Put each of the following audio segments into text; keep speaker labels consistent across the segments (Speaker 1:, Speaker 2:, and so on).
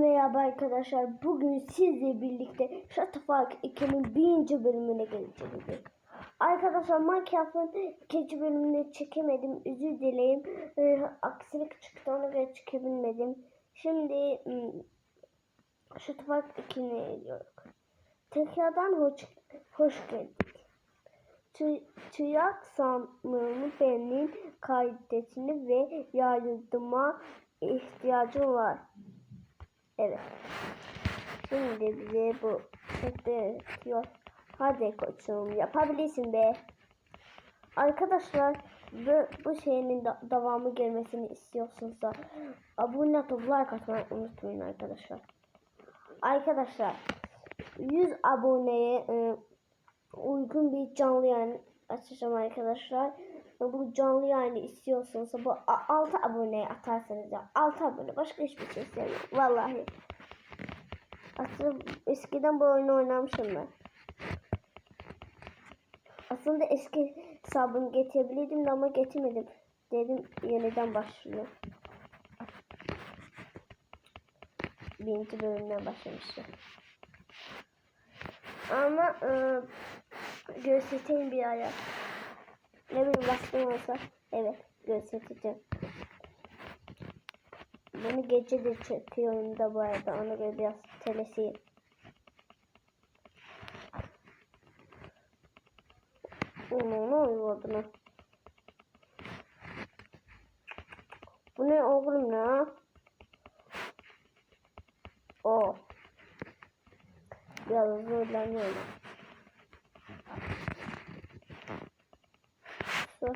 Speaker 1: Merhaba arkadaşlar. Bugün sizle birlikte Shutterfuck 2'nin birinci bölümüne geleceğiz. Arkadaşlar Minecraft'ın ikinci bölümünü çekemedim. Özür dileyim. Ee, aksilik çıktı ona göre çekebilmedim. Şimdi hmm, Shutterfuck 2'ne geliyoruz. Tekrardan hoş, hoş geldik. Tü- Tüyak sanmığımı benim kaydetini ve yardıma ihtiyacım var. Evet. Şimdi bize bu şekli diyor. Hadi koçum yapabilirsin be. Arkadaşlar bu, bu şeyin da- devamı gelmesini istiyorsanız da abone olup like atmayı unutmayın arkadaşlar. Arkadaşlar 100 aboneye e, uygun bir canlı yayın açacağım arkadaşlar. Ve Bu canlı yayını istiyorsanız bu 6 aboneye atarsanız ya 6 abone başka hiçbir şey istemiyorum vallahi. Aslında eskiden bu oyunu oynamışım ben. Aslında eski hesabımı getirebilirdim de ama getirmedim. Dedim yeniden başlıyor. Birinci bölümden başlamıştım. Ama e, göstereyim bir ara. Ne bileyim baskın olsa. Evet göstereceğim. Bunu gece de çekiyorum da bu arada. Ona göre biraz telesiyim. Onu ne oluyor? Bu ne oğlum ya? O. Biraz zorlanıyorum. Şu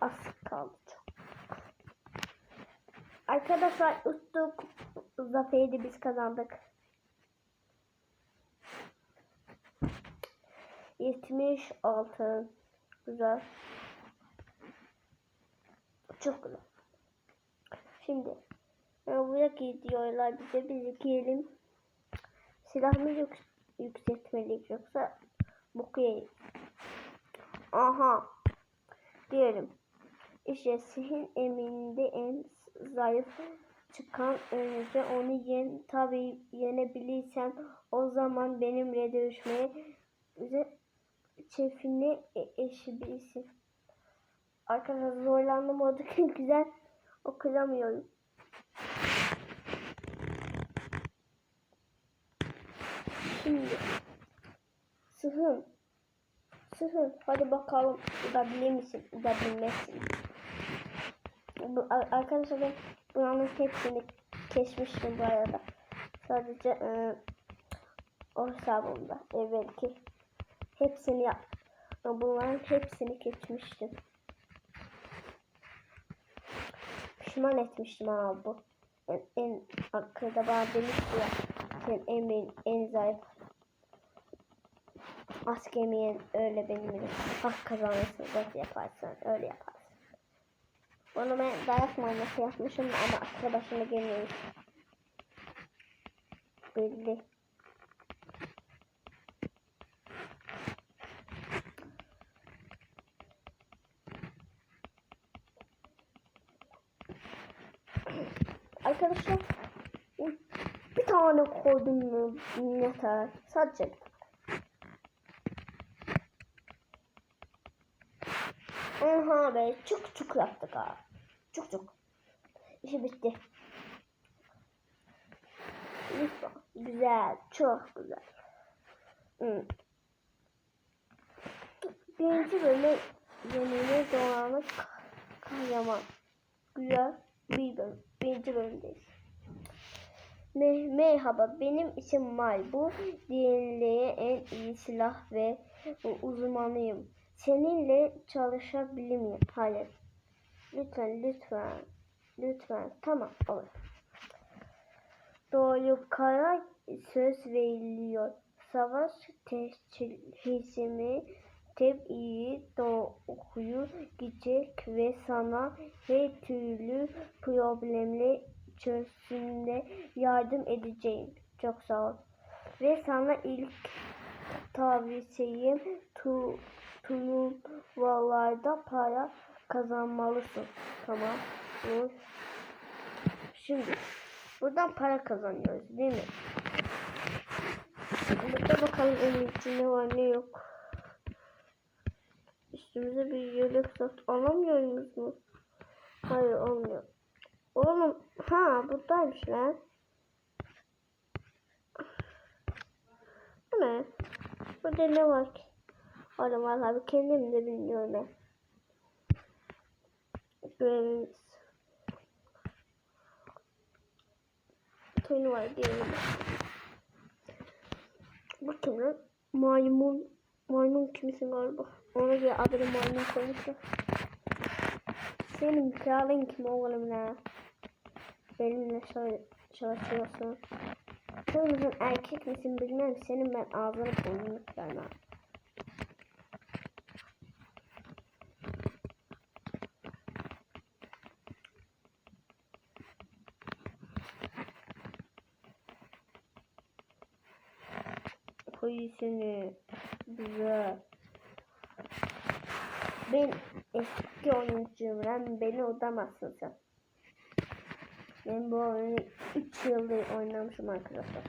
Speaker 1: az kaldı çok. Arkadaşlar uttuk zaferi biz kazandık. 76 güzel. Çok güzel. Şimdi buraya gidiyorlar bize biz giyelim. Silah mı yük yükseltmeliyiz yoksa boku yeyiz. Aha. Diyelim. İşte sihin eminde en zayıf çıkan önce onu yen tabi yenebilirsen o zaman benimle dövüşmeye çefini e eşebilirsin. Arkadaşlar zorlandım oradaki güzel okuyamıyorum. Şimdi Sıhın Sıhın hadi bakalım udabilir misin udabilmezsin. Bu, ar- arkadaşlar ben bunların hepsini kesmiştim bu arada. Sadece e, o hesabımda evvelki hepsini yap. Bunların hepsini kesmiştim. Pişman etmiştim ama bu. En, en arkada bana demişti ya sen en, en zayıf Az yemeyen öyle benim hak kazanırsın nasıl yaparsan öyle yaparsın. Bunu ben dayak manası yapmışım ama aklı başına gelmiyor. Belli. Arkadaşlar bir tane koydum yeter. Sadece bir Oha be çok çok yaptık ha. Çok çok. İşi bitti. Lütfen. Güzel. Çok güzel. Hmm. Birinci bölüm yenine doğanlık kahraman. Güzel bir bölüm. Birinci bölümdeyiz. Me merhaba benim isim May. Bu DNL'ye en iyi silah ve uzmanıyım. Seninle çalışabilir miyim? Hayır. Lütfen, lütfen. Lütfen. Tamam, olur. Doğru kara söz veriliyor. Savaş teşhisimi tebliğ doğuyu gidecek ve sana her türlü problemle çözümde yardım edeceğim. Çok sağ ol. Ve sana ilk tavsiyem tu turnuvalarda para kazanmalısın. Tamam. Şimdi Buradan para kazanıyoruz değil mi? Burada bakalım onun içinde var ne yok. Üstümüze bir yelek sat alamıyoruz mu? Hayır olmuyor. Oğlum ha buradaymış lan. Bu ne? Burada ne var ki? Oğlum vallahi kendim de bilmiyorum ben. Görevimiz. Var diyelim. Kim lan? Maymun. Maymun kimsin galiba? Ona göre adını maymun koymuşlar. Senin kralın kim oğlum ne? Benimle çalışıyorsun. Kızın erkek misin bilmem senin ben ağzını burnunu kırarım ha. Polisini güzel. Ben eski oyuncuyum lan beni odamazsın sen. Ben bu oyunu 3 yıldır oynamışım arkadaşlar.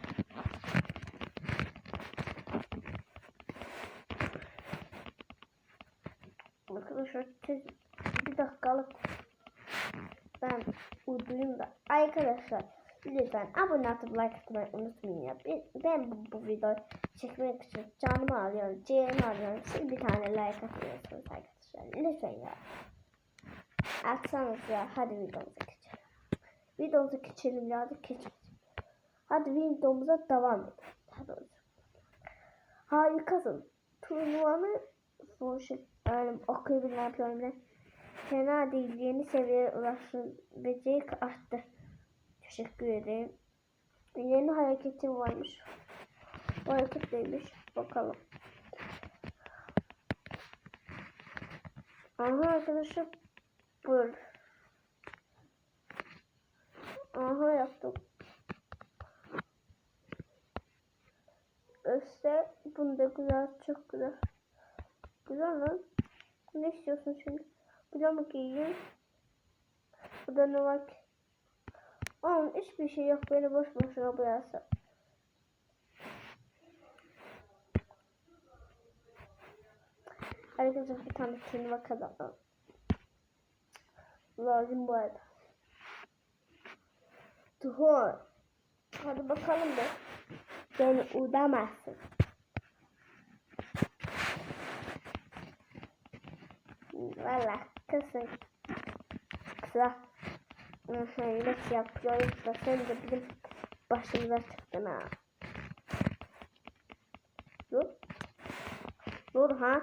Speaker 1: Arkadaşlar bir dakikalık ben uydurayım da arkadaşlar lütfen abone olup like atmayı unutmayın ya. Ben, bu, bu videoyu çekmek için canımı alıyorum, ciğerimi alıyorum. Siz bir tane like atıyorsunuz arkadaşlar. Lütfen ya. Atsanız ya. Hadi videomuza geçelim. Videomuza geçelim ya. Hadi geçelim. Hadi videomuza devam edelim. Harikasın. Turnuvanı sonuçta yani okuyabilen ben. Fena değil. Yeni seviyeye ulaştım. Beceri arttı. Teşekkür ederim. Yeni hareketim varmış. Bu hareket neymiş? Bakalım. Aha arkadaşlar. Böyle. Aha yaptım. Üstte bunda güzel, çok güzel. Güzel lan. Ne istiyorsun şimdi? Burada mı giyeyim? Burada ne var ki? Oğlum hiçbir şey yok. Beni boş boşuna bıraksa. Arkadaşlar bir tane turnuva kazanalım. Lazım bu arada. Tuhor. Hadi bakalım be. Beni udamazsın. Valla kızım. Kısa. Yemek yapıyoruz da sen de bizim başımıza çıktın ha. Dur. Dur ha.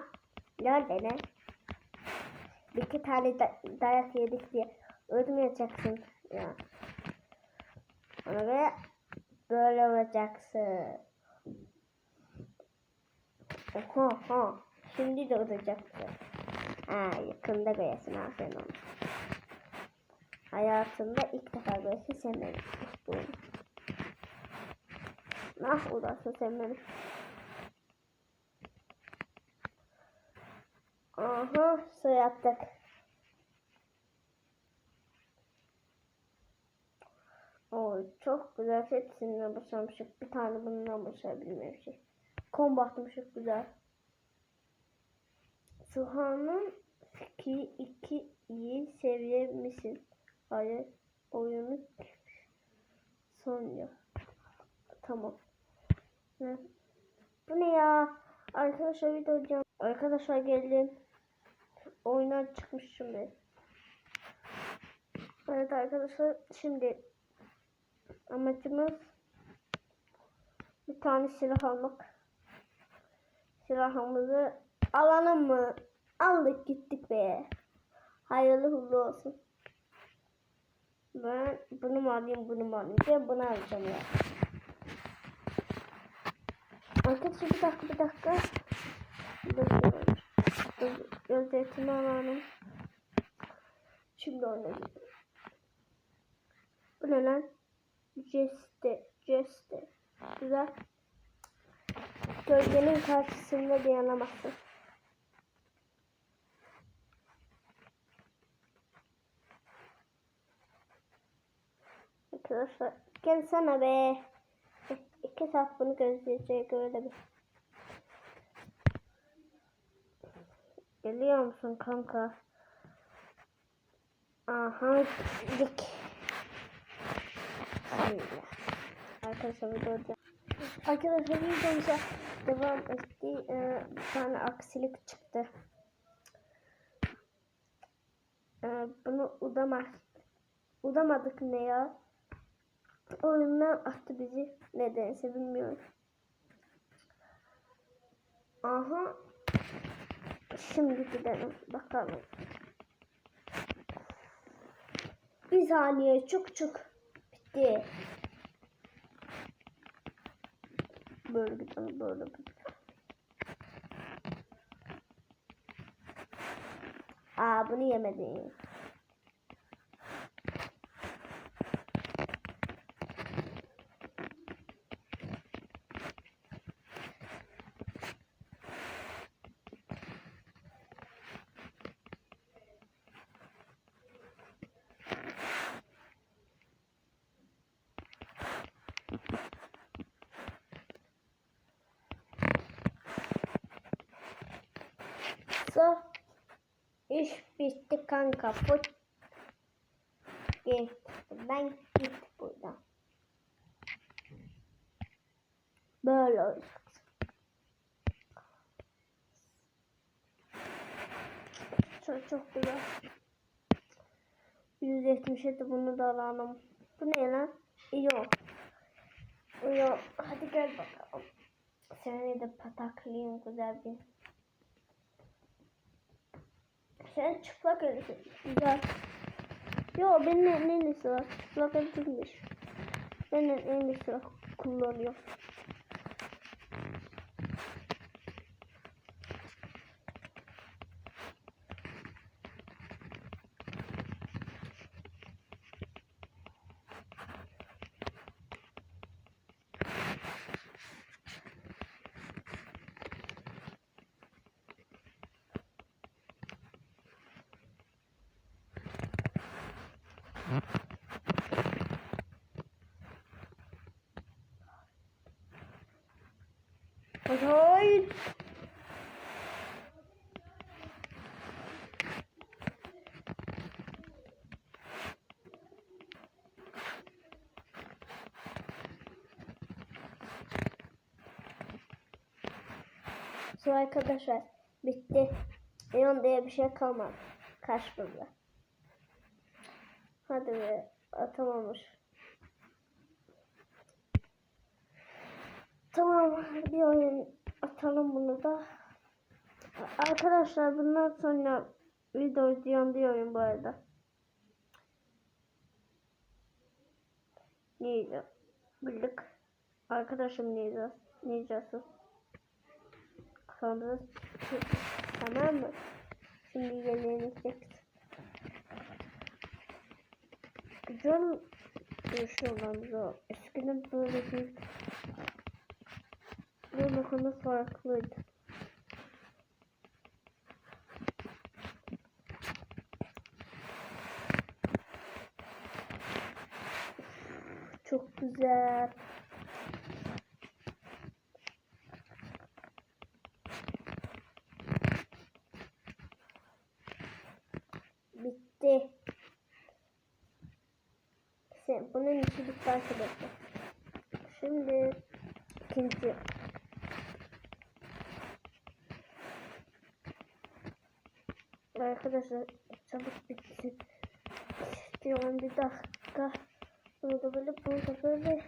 Speaker 1: Nerede ne? Bir iki tane da dayak yedik diye ölmeyeceksin ya. Ona göre böyle olacaksın. Oha ha. Şimdi de olacaksın. Ha yakında göresin aferin ona. Hayatında ilk defa sen beni. Bu. Nasıl uğraşsın sen beni? Aha su yaptık. Oo, çok güzel hepsinden başlamışık. Bir tane bundan başlayabilmemişik. Kombatmışık güzel. Suhan'ın 2 2 iyi seviye misin? Hayır. Oyunu Sonya. Tamam. Ne? Bu ne ya? Arkadaşlar video hocam. Arkadaşlar geldim. Oyundan çıkmışım ben. Evet arkadaşlar şimdi amacımız bir tane silah almak. Silahımızı alalım mı? Aldık gittik be. Hayırlı uğurlu olsun. Ben bunu mu alayım bunu mu alayım? Ben bunu alacağım ya. Arkadaşlar bir dakika bir dakika. Dur. Gözetimi alalım. Şimdi oynayacağım. Bu ne lan? Jeste. Jeste. Güzel. Gölgenin karşısında dayanamazsın. Arkadaşlar Gel sana be. İki saat bunu gözleyecek öyle bir. Geliyor musun kanka? Aha dik. Arkadaşlar video Arkadaşlar videomuza devam etti. Ee, bir tane aksilik çıktı. Ee, bunu udamaz. Udamadık ne ya? Oyundan attı bizi. Nedense bilmiyorum. Aha. Şimdi gidelim. Bakalım. Bir saniye. Çok çok. Bitti. Böyle gidelim. Böyle gidelim. Aa bunu yemedim. So, iş bitti kanka. Put. Git. Ben git buradan. Böyle olacak. Çok çok güzel. 177 bunu da alalım. Bu ne lan? Yok. Yok. Hadi gel bakalım. Seni de pataklayayım güzel bir. Sen çıplak elisin. Güzel. Yo benim en iyisi var. Çıplak değilmiş. Benim en iyisi var. Kullanıyor. Hayır. So arkadaşlar bitti. Neon diye bir şey kalmadı. Karşımızda. Hadi be atamamış. Tamam bir oyun atalım bunu da. Arkadaşlar bundan sonra video bir oyun bu arada. Neydi? Birlik. Arkadaşım neydi? Neycası? Sonra tamam mı? Şimdi yenileyecek. Güzel yaşıyorlar. Eskiden böyle bir bu konu farklıydı. Çok güzel. Bitti. Sen bunun içi bitti arkadaşlar. Şimdi ikinci Arkadaşlar çabuk bitsin. İstiyorum bir dakika. Bunu da böyle, bunu da böyle.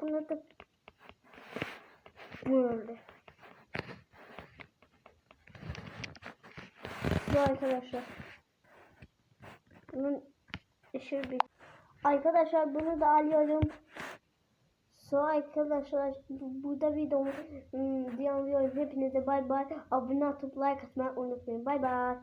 Speaker 1: Bunu da böyle. Bu arkadaşlar. Bunun işi bir. Arkadaşlar bunu da alıyorum. So arkadaşlar bu- burada videomu diyen videoyu hepinize bay bay. Abone olup like atmayı unutmayın. Bay bay.